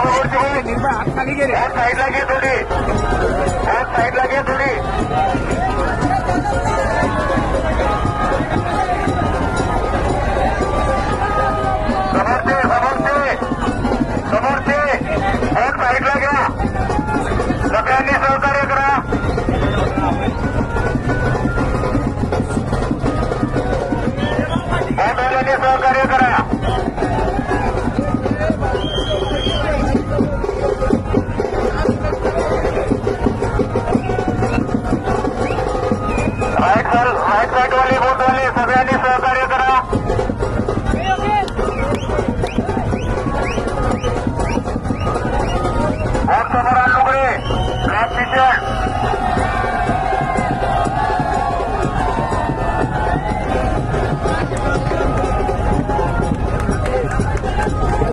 निर्भय हात खाली गेले साईडला घे थोडी गोटवाली गोटवाली सगळ्यांनी सहकार्य करा. समोर आलुकडे